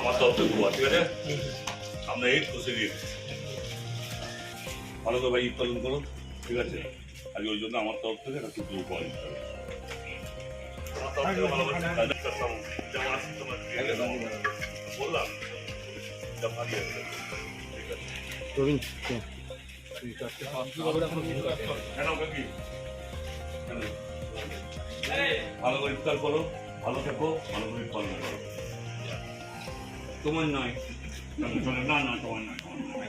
আমার তরফ থেকে ঠিক আছে? আপনার এই খুশি দিই ভালো করে ভাই ঈদ পালন করো ঠিক আছে? আজ ওই জন্য আমার তরফ থেকে একটা টুকরো উপহার দিতে হবে। আমার তরফ থেকে ভালোবাসা, তাই না? যেমন আসি তোমার দিয়ে। গেলাম। বললাম যা ভালো আছে। ঠিক আছে কেন ওকে কি? কেন? ভালো করে ইফতার করো ভালো থেকো ভালো করে পালন করো তোমার নয় না না তোমার নয় তোমার নয়